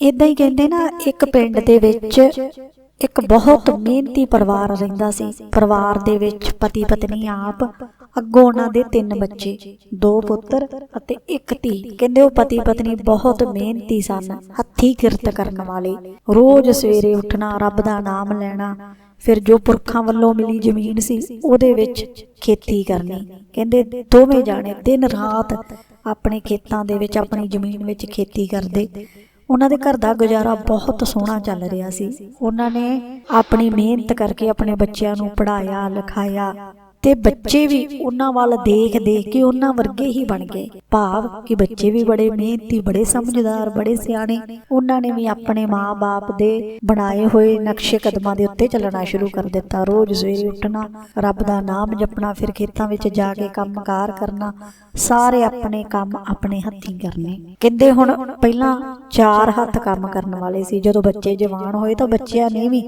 ਇਦਾਂ ਹੀ ਕਹਿੰਦੇ ਨਾ ਇੱਕ ਪਿੰਡ ਦੇ ਵਿੱਚ ਇੱਕ ਬਹੁਤ ਮਿਹਨਤੀ ਪਰਿਵਾਰ ਰਹਿੰਦਾ ਸੀ। ਪਰਿਵਾਰ ਦੇ ਵਿੱਚ ਪਤੀ ਪਤਨੀ ਆਪ ਅੱਗੋਂ ਉਹਨਾਂ ਦੇ ਤਿੰਨ ਬੱਚੇ ਦੋ ਪੁੱਤਰ ਅਤੇ ਇੱਕ ਧੀ। ਕਹਿੰਦੇ ਉਹ ਪਤੀ ਪਤਨੀ ਬਹੁਤ ਮਿਹਨਤੀ ਸਨ ਹੱਥੀਂ ਕਿਰਤ ਕਰਨ ਵਾਲੇ। ਰੋਜ਼ ਸਵੇਰੇ ਉੱਠਣਾ ਰੱਬ ਦਾ ਨਾਮ ਲੈਣਾ। ਫਿਰ ਜੋ ਪੁਰਖਾਂ ਵੱਲੋਂ ਮਿਲੀ ਜ਼ਮੀਨ ਸੀ ਉਹਦੇ ਵਿੱਚ ਖੇਤੀ ਕਰਨੀ। ਕਹਿੰਦੇ ਦੋਵੇਂ ਜਾਣੇ ਦਿਨ ਰਾਤ ਆਪਣੇ ਖੇਤਾਂ ਦੇ ਵਿੱਚ ਆਪਣੀ ਜ਼ਮੀਨ ਵਿੱਚ ਖੇਤੀ ਕਰਦੇ ਉਹਨਾਂ ਦੇ ਘਰ ਦਾ ਗੁਜ਼ਾਰਾ ਬਹੁਤ ਸੋਹਣਾ ਚੱਲ ਰਿਹਾ ਸੀ। ਉਹਨਾਂ ਨੇ ਆਪਣੀ ਮਿਹਨਤ ਕਰਕੇ ਆਪਣੇ ਬੱਚਿਆਂ ਨੂੰ ਪੜ੍ਹਾਇਆ ਲਿਖਾਇਆ ਤੇ ਬੱਚੇ ਵੀ ਉਹਨਾਂ ਵੱਲ ਦੇਖ ਦੇਖ ਕੇ ਉਹਨਾਂ ਵਰਗੇ ਹੀ ਬਣ ਗਏ। ਭਾਵ ਕਿ ਬੱਚੇ ਵੀ ਬੜੇ ਮਿਹਨਤੀ, ਬੜੇ ਸਮਝਦਾਰ, ਬੜੇ ਸਿਆਣੇ। ਉਹਨਾਂ ਨੇ ਵੀ ਆਪਣੇ ਮਾਂ-ਬਾਪ ਦੇ ਬਣਾਏ ਹੋਏ ਨਕਸ਼ੇ ਕਦਮਾਂ ਦੇ ਉੱਤੇ ਚੱਲਣਾ ਸ਼ੁਰੂ ਕਰ ਦਿੱਤਾ। ਰੋਜ਼ ਸਵੇਰੇ ਉੱਠਣਾ, ਰੱਬ ਦਾ ਨਾਮ ਜਪਣਾ, ਫਿਰ ਖੇਤਾਂ ਵਿੱਚ ਜਾ ਕੇ ਕੰਮਕਾਰ ਕਰਨਾ, ਸਾਰੇ ਆਪਣੇ ਕੰਮ ਆਪਣੇ ਹੱਥੀਂ ਕਰਨੇ। ਕਹਿੰਦੇ ਹੁਣ ਪਹਿਲਾਂ ਚਾਰ ਹੱਥ ਕੰਮ ਕਰਨ ਵਾਲੇ ਸੀ। ਜਦੋਂ ਬੱਚੇ ਜਵਾਨ ਹੋਏ ਤਾਂ ਬੱਚਿਆਂ ਨੇ ਵੀ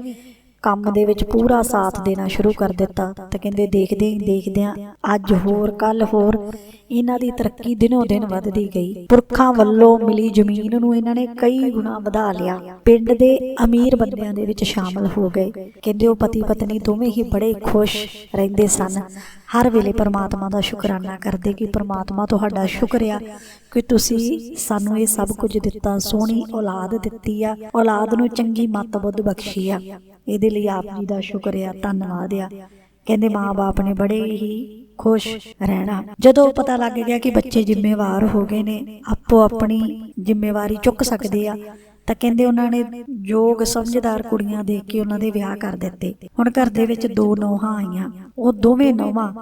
ਕੰਮ ਦੇ ਵਿੱਚ ਪੂਰਾ ਸਾਥ ਦੇਣਾ ਸ਼ੁਰੂ ਕਰ ਦਿੱਤਾ ਤਾਂ ਕਹਿੰਦੇ ਦੇਖਦੇ ਹੀ ਦੇਖਦਿਆਂ ਅੱਜ ਹੋਰ ਕੱਲ ਹੋਰ। ਇਹਨਾਂ ਦੀ ਤਰੱਕੀ ਦਿਨੋ ਦਿਨ ਵੱਧਦੀ ਗਈ। ਪੁਰਖਾਂ ਵੱਲੋਂ ਮਿਲੀ ਜ਼ਮੀਨ ਨੂੰ ਇਹਨਾਂ ਨੇ ਕਈ ਗੁਣਾ ਵਧਾ ਲਿਆ। ਪਿੰਡ ਦੇ ਅਮੀਰ ਬੰਦਿਆਂ ਦੇ ਵਿੱਚ ਸ਼ਾਮਲ ਹੋ ਗਏ। ਕਹਿੰਦੇ ਉਹ ਪਤੀ ਪਤਨੀ ਦੋਵੇਂ ਹੀ ਬੜੇ ਖੁਸ਼ ਰਹਿੰਦੇ ਸਨ। ਹਰ ਵੇਲੇ ਪਰਮਾਤਮਾ ਦਾ ਸ਼ੁਕਰਾਨਾ ਕਰਦੇ ਕਿ ਪਰਮਾਤਮਾ ਤੁਹਾਡਾ ਸ਼ੁਕਰ ਆ ਕਿ ਤੁਸੀਂ ਸਾਨੂੰ ਇਹ ਸਭ ਕੁਝ ਦਿੱਤਾ। ਸੋਹਣੀ ਔਲਾਦ ਦਿੱਤੀ ਆ। ਔਲਾਦ ਨੂੰ ਚੰਗੀ ਮੱਤ ਬੁੱਧ ਬਖਸ਼ੀ ਆ। ਇਹਦੇ ਲਈ ਆਪ ਜੀ ਦਾ ਸ਼ੁਕਰ ਆ, ਧੰਨਵਾਦ ਆ। ਕਹਿੰਦੇ ਮਾਂ-ਬਾਪ ਨੇ ਬੜੇ ਹੀ ਖੁਸ਼ ਰਹਿਣਾ। ਜਦੋਂ ਪਤਾ ਲੱਗ ਗਿਆ ਕਿ ਬੱਚੇ ਜ਼ਿੰਮੇਵਾਰ ਹੋ ਗਏ ਨੇ, ਆਪੋ ਆਪਣੀ ਜ਼ਿੰਮੇਵਾਰੀ ਚੁੱਕ ਸਕਦੇ ਆ, ਤਾਂ ਕਹਿੰਦੇ ਉਹਨਾਂ ਨੇ ਯੋਗ ਸਮਝਦਾਰ ਕੁੜੀਆਂ ਦੇਖ ਕੇ ਉਹਨਾਂ ਦੇ ਵਿਆਹ ਕਰ ਦਿੱਤੇ। ਹੁਣ ਘਰ ਦੇ ਵਿੱਚ ਦੋ ਨੌਹਾਂ ਆਈਆਂ, ਉਹ ਦੋਵੇਂ ਨੌਹਾਂ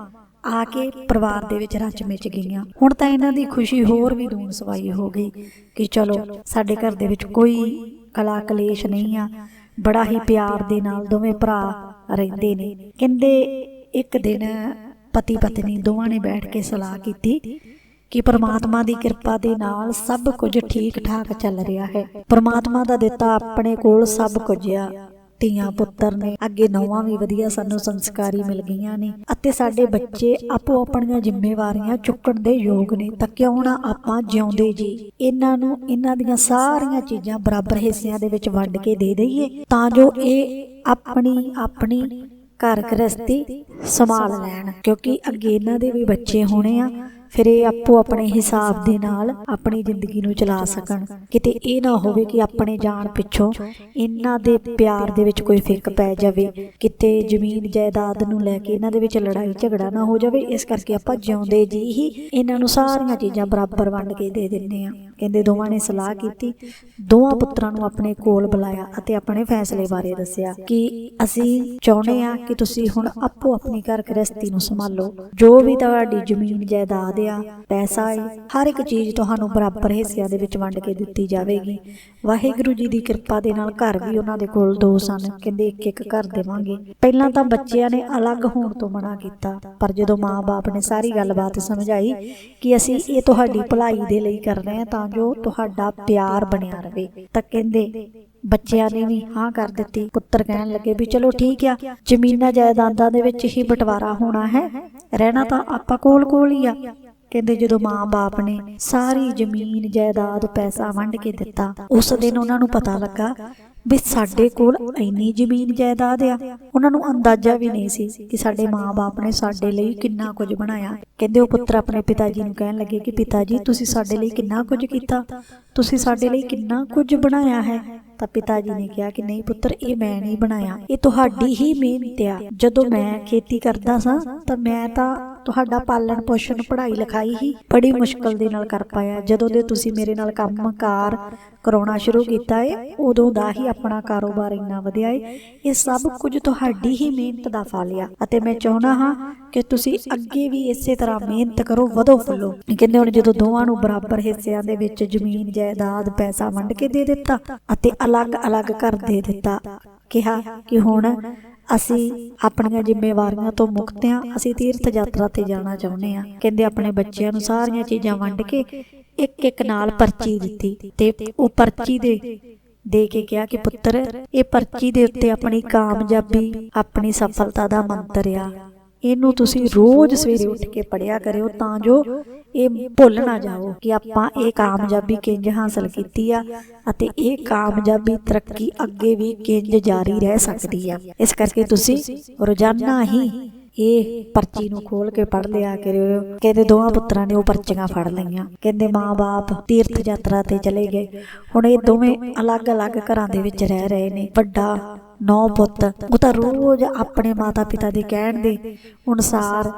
ਆ ਕੇ ਪਰਿਵਾਰ ਦੇ ਵਿੱਚ ਰਚ ਮਿਚ ਗਈਆਂ। ਹੁਣ ਤਾਂ ਇਹਨਾਂ ਦੀ ਖੁਸ਼ੀ ਹੋਰ ਵੀ ਦੂਣ ਸਵਾਈ ਹੋ ਗਈ ਕਿ ਚਲੋ, ਸਾਡੇ ਘਰ ਦੇ ਵਿੱਚ ਕੋਈ ਕਲਾ ਕਲੇਸ਼ ਨਹੀਂ ਆ ਬੜਾ ਹੀ ਪਿਆਰ ਦੇ ਨਾਲ ਦੋਵੇਂ ਭਰਾ ਰਹਿੰਦੇ ਨੇ। ਕਹਿੰਦੇ ਇੱਕ ਦਿਨ ਪਤੀ ਪਤਨੀ ਦੋਵਾਂ ਨੇ ਬੈਠ ਕੇ ਸਲਾਹ ਕੀਤੀ ਕਿ ਪ੍ਰਮਾਤਮਾ ਦੀ ਕਿਰਪਾ ਦੇ ਨਾਲ ਸਭ ਕੁਝ ਠੀਕ ਠਾਕ ਚੱਲ ਰਿਹਾ ਹੈ। ਪ੍ਰਮਾਤਮਾ ਦਾ ਦਿੱਤਾ ਆਪਣੇ ਕੋਲ ਸਭ ਕੁਝ ਆ। ਧੀਆਂ ਪੁੱਤਰ ਨੇ ਅੱਗੇ ਨੌਵਾਂ ਵੀ ਵਧੀਆ ਸਾਨੂੰ ਸੰਸਕਾਰੀ ਮਿਲ ਗਈਆਂ ਨੇ ਅਤੇ ਸਾਡੇ ਬੱਚੇ ਆਪੋ ਆਪਣੀਆਂ ਜ਼ਿੰਮੇਵਾਰੀਆਂ ਚੁੱਕਣ ਦੇ ਯੋਗ ਨੇ। ਤਾਂ ਕਿਉਂ ਨਾ ਆਪਾਂ ਜਿਉਂਦੇ ਜੀ। ਇਹਨਾਂ ਨੂੰ ਇਹਨਾਂ ਦੀਆਂ ਸਾਰੀਆਂ ਚੀਜ਼ਾਂ ਬਰਾਬਰ ਹਿੱਸਿਆਂ ਦੇ ਵਿੱਚ ਵੰਡ ਕੇ ਦੇ ਦਈਏ ਤਾਂ ਜੋ ਇਹ ਆਪਣੀ ਆਪਣੀ ਘਰ ਗ੍ਰਸਤੀ ਸੰਭਾਲ ਲੈਣ। ਕਿਉਂਕਿ ਅੱਗੇ ਇਹਨਾਂ ਦੇ ਵੀ ਬੱਚੇ ਹੋਣੇ ਆ ਫਿਰ ਇਹ ਆਪੋ ਆਪਣੇ ਹਿਸਾਬ ਦੇ ਨਾਲ ਆਪਣੀ ਜ਼ਿੰਦਗੀ ਨੂੰ ਚਲਾ ਸਕਣ। ਕਿਤੇ ਇਹ ਨਾ ਹੋਵੇ ਕਿ ਆਪਣੇ ਜਾਣ ਪਿੱਛੋਂ ਇਹਨਾਂ ਦੇ ਪਿਆਰ ਦੇ ਵਿੱਚ ਕੋਈ ਫਿੱਕ ਪੈ ਜਾਵੇ। ਕਿਤੇ ਜ਼ਮੀਨ ਜਾਇਦਾਦ ਨੂੰ ਲੈ ਕੇ ਇਹਨਾਂ ਦੇ ਵਿੱਚ ਲੜਾਈ ਝਗੜਾ ਨਾ ਹੋ ਜਾਵੇ। ਇਸ ਕਰਕੇ ਆਪਾਂ ਜਿਉਂਦੇ ਜੀ ਹੀ ਇਹਨਾਂ ਨੂੰ ਸਾਰੀਆਂ ਚੀਜ਼ਾਂ ਬਰਾਬਰ ਵੰਡ ਕੇ ਦੇ ਦਿੰਦੇ ਆ ਕਹਿੰਦੇ ਦੋਵਾਂ ਨੇ ਸਲਾਹ ਕੀਤੀ। ਦੋਵਾਂ ਪੁੱਤਰਾਂ ਨੂੰ ਆਪਣੇ ਕੋਲ ਬੁਲਾਇਆ ਅਤੇ ਆਪਣੇ ਫੈਸਲੇ ਬਾਰੇ ਦੱਸਿਆ ਕਿ ਅਸੀਂ ਚਾਹੁੰਦੇ ਆ ਕਿ ਤੁਸੀਂ ਹੁਣ ਆਪੋ ਆਪਣੀ ਘਰ ਗ੍ਰਸਤੀ ਨੂੰ ਸੰਭਾਲੋ। ਜੋ ਵੀ ਤੁਹਾਡੀ ਜ਼ਮੀਨ, ਜਾਇਦਾਦ ਆ, ਪੈਸਾ ਹੈ ਹਰ ਇੱਕ ਚੀਜ਼ ਤੁਹਾਨੂੰ ਬਰਾਬਰ ਹਿੱਸਿਆਂ ਦੇ ਵਿੱਚ ਵੰਡ ਕੇ ਦਿੱਤੀ ਜਾਵੇਗੀ। ਵਾਹਿਗੁਰੂ ਜੀ ਦੀ ਕਿਰਪਾ ਦੇ ਨਾਲ ਘਰ ਵੀ ਉਹਨਾਂ ਦੇ ਕੋਲ ਦੋ ਸਨ, ਕਹਿੰਦੇ ਇੱਕ ਇੱਕ ਘਰ ਦੇਵਾਂਗੇ। ਪਹਿਲਾਂ ਤਾਂ ਬੱਚਿਆਂ ਨੇ ਅਲੱਗ ਹੋਣ ਤੋਂ ਮਨਾ ਕੀਤਾ, ਪਰ ਜਦੋਂ ਮਾਂ-ਬਾਪ ਨੇ ਸਾਰੀ ਗੱਲਬਾਤ ਸਮਝਾਈ ਕਿ ਅਸੀਂ ਇਹ ਤੁਹਾਡੀ ਭਲਾਈ ਦੇ ਲਈ ਕਰ ਰਹੇ ਹਾਂ ਤਾਂ ਜੋ ਤੁਹਾਡਾ ਪਿਆਰ ਬਣਿਆ ਰਵੇ। ਤਾਂ ਕਹਿੰਦੇ, ਬੱਚਿਆਂ ਨੇ ਵੀ ਹਾਂ ਕਰ ਦਿੱਤੀ। ਪੁੱਤਰ ਕਹਿਣ ਲੱਗੇ ਵੀ ਚਲੋ ਠੀਕ ਆ, ਜ਼ਮੀਨਾਂ ਜਾਇਦਾਦਾਂ ਦੇ ਵਿੱਚ ਹੀ ਬਟਵਾਰਾ ਹੋਣਾ ਹੈ, ਰਹਿਣਾ ਤਾਂ ਆਪਾਂ ਕੋਲ ਕੋਲ ਹੀ ਆ। ਕਹਿੰਦੇ ਜਦੋਂ ਮਾਂ-ਬਾਪ ਨੇ ਸਾਰੀ ਜ਼ਮੀਨ, ਜਾਇਦਾਦ, ਪੈਸਾ ਵੰਡ ਕੇ ਦਿੱਤਾ, ਉਸ ਦਿਨ ਉਹਨਾਂ ਨੂੰ ਪਤਾ ਲੱਗਾ ਵੀ ਸਾਡੇ ਕੋਲ ਇੰਨੀ ਜ਼ਮੀਨ ਜਾਇਦਾਦ ਆ। ਉਹਨਾਂ ਨੂੰ ਅੰਦਾਜ਼ਾ ਵੀ ਨਹੀਂ ਸੀ ਕਿ ਸਾਡੇ ਮਾਂ-ਬਾਪ ਨੇ ਸਾਡੇ ਲਈ ਕਿੰਨਾ ਕੁਝ ਬਣਾਇਆ। ਕਹਿੰਦੇ ਉਹ ਪੁੱਤਰ ਆਪਣੇ ਪਿਤਾ ਜੀ ਨੂੰ ਕਹਿਣ ਲੱਗੇ ਕਿ ਪਿਤਾ ਜੀ ਤੁਸੀਂ ਸਾਡੇ ਲਈ ਕਿੰਨਾ ਕੁਝ ਕੀਤਾ? ਤੁਸੀਂ ਸਾਡੇ ਲਈ ਕਿੰਨਾ ਕੁਝ ਬਣਾਇਆ ਹੈ? ਤਾਂ ਪਿਤਾ ਜੀ ਨੇ ਕਿਹਾ ਕਿ ਨਹੀਂ ਪੁੱਤਰ, ਇਹ ਮੈਂ ਨਹੀਂ ਬਣਾਇਆ। ਇਹ ਤੁਹਾਡੀ ਹੀ ਮਿਹਨਤ ਆ। ਜਦੋਂ ਮੈਂ ਖੇਤੀ ਕਰਦਾ ਸਾਂ ਤਾਂ ਮੈਂ ਤਾਂ ਤੁਹਾਡਾ ਪਾਲਣ ਪੋਸ਼ਣ ਪੜ੍ਹਾਈ ਲਿਖਾਈ ਹੀ ਬੜੀ ਮੁਸ਼ਕਲ ਦੇ ਨਾਲ ਕਰ ਪਾਇਆ। ਜਦੋਂ ਦੇ ਤੁਸੀਂ ਮੇਰੇ ਨਾਲ ਕੰਮਕਾਰ ਕਰਾਉਣਾ ਸ਼ੁਰੂ ਕੀਤਾ ਏ ਉਦੋਂ ਦਾ ਹੀ ਆਪਣਾ ਕਾਰੋਬਾਰ ਇੰਨਾ ਵਧਿਆ ਏ। ਇਹ ਸਭ ਕੁਝ ਤੁਹਾਡੀ ਹੀ ਮਿਹਨਤ ਦਾ ਫਲ ਆ। ਅਤੇ ਮੈਂ ਚਾਹੁੰਦਾ ਹਾਂ ਕਿ ਤੁਸੀਂ ਅੱਗੇ ਵੀ ਇਸੇ ਤਰ੍ਹਾਂ ਮਿਹਨਤ ਕਰੋ ਵਧੋ ਫੁੱਲੋ। ਕਹਿੰਦੇ ਹੁਣ ਜਦੋਂ ਦੋਵਾਂ ਨੂੰ ਬਰਾਬਰ ਹਿੱਸਿਆਂ ਦੇ ਵਿੱਚ ਜ਼ਮੀਨ ਜਾਇਦਾਦ ਪੈਸਾ ਵੰਡ ਕੇ ਦੇ ਦਿੱਤਾ ਅਤੇ ਅਲੱਗ-ਅਲੱਗ ਕਰ ਦੇ ਦਿੱਤਾ ਕਿਹਾ ਕਿ ਹੁਣ ਅਸੀਂ ਆਪਣੀਆਂ ਜ਼ਿੰਮੇਵਾਰੀਆਂ ਤੋਂ ਮੁਕਤ ਹਾਂ, ਅਸੀਂ ਤੀਰਥ ਯਾਤਰਾ ਤੇ ਜਾਣਾ ਚਾਹੁੰਦੇ ਹਾਂ। ਕਹਿੰਦੇ ਆਪਣੇ ਬੱਚਿਆਂ ਨੂੰ ਸਾਰੀਆਂ ਚੀਜ਼ਾਂ ਵੰਡ ਕੇ ਇੱਕ ਇੱਕ ਨਾਲ ਪਰਚੀ ਦਿੱਤੀ ਤੇ ਉਹ ਪਰਚੀ ਦੇ ਦੇ ਕੇ ਕਿਹਾ ਕਿ ਪੁੱਤਰ, ਇਹ ਪਰਚੀ ਦੇ ਉੱਤੇ ਆਪਣੀ ਕਾਮਯਾਬੀ, ਆਪਣੀ ਸਫਲਤਾ ਦਾ ਮੰਤਰ ਆ। ਇਹਨੂੰ ਤੁਸੀਂ ਰੋਜ਼ ਸਵੇਰੇ ਉੱਠ ਕੇ ਪੜਿਆ ਕਰਿਓ ਤਾਂ ਜੋ ਇਹ ਭੁੱਲ ਨਾ ਜਾਓ ਕਿ ਆਪਾਂ ਇਹ ਕਾਮਯਾਬੀ ਕਿੰਜ ਹਾਸਲ ਕੀਤੀ ਆ ਅਤੇ ਇਹ ਕਾਮਯਾਬੀ ਤਰੱਕੀ ਅੱਗੇ ਵੀ ਕਿੰਜ ਜਾਰੀ ਰਹਿ ਸਕਦੀ ਆ। ਇਸ ਕਰਕੇ ਤੁਸੀਂ ਰੋਜ਼ਾਨਾ ਹੀ ਇਹ ਪਰਚੀ ਨੂੰ ਖੋਲ ਕੇ ਪੜ ਲਿਆ ਕਰਿਓ। ਕਹਿੰਦੇ ਦੋਵਾਂ ਪੁੱਤਰਾਂ ਨੇ ਉਹ ਪਰਚੀਆਂ ਫੜ ਲਈਆਂ। ਕਹਿੰਦੇ ਮਾਂ-ਬਾਪ ਤੀਰਥ ਯਾਤਰਾ ਤੇ ਚਲੇ ਗਏ। ਹੁਣ ਇਹ ਦੋਵੇਂ ਅਲੱਗ-ਅਲੱਗ ਘਰਾਂ ਦੇ ਵਿੱਚ ਰਹਿ ਰਹੇ ਨੇ। ਵੱਡਾ ਨੌ ਪੁੱਤ, ਉਹ ਤਾਂ ਰੋਜ਼ ਆਪਣੇ ਮਾਤਾ-ਪਿਤਾ ਦੇ ਕਹਿਣ ਦੇ ਅਨੁਸਾਰ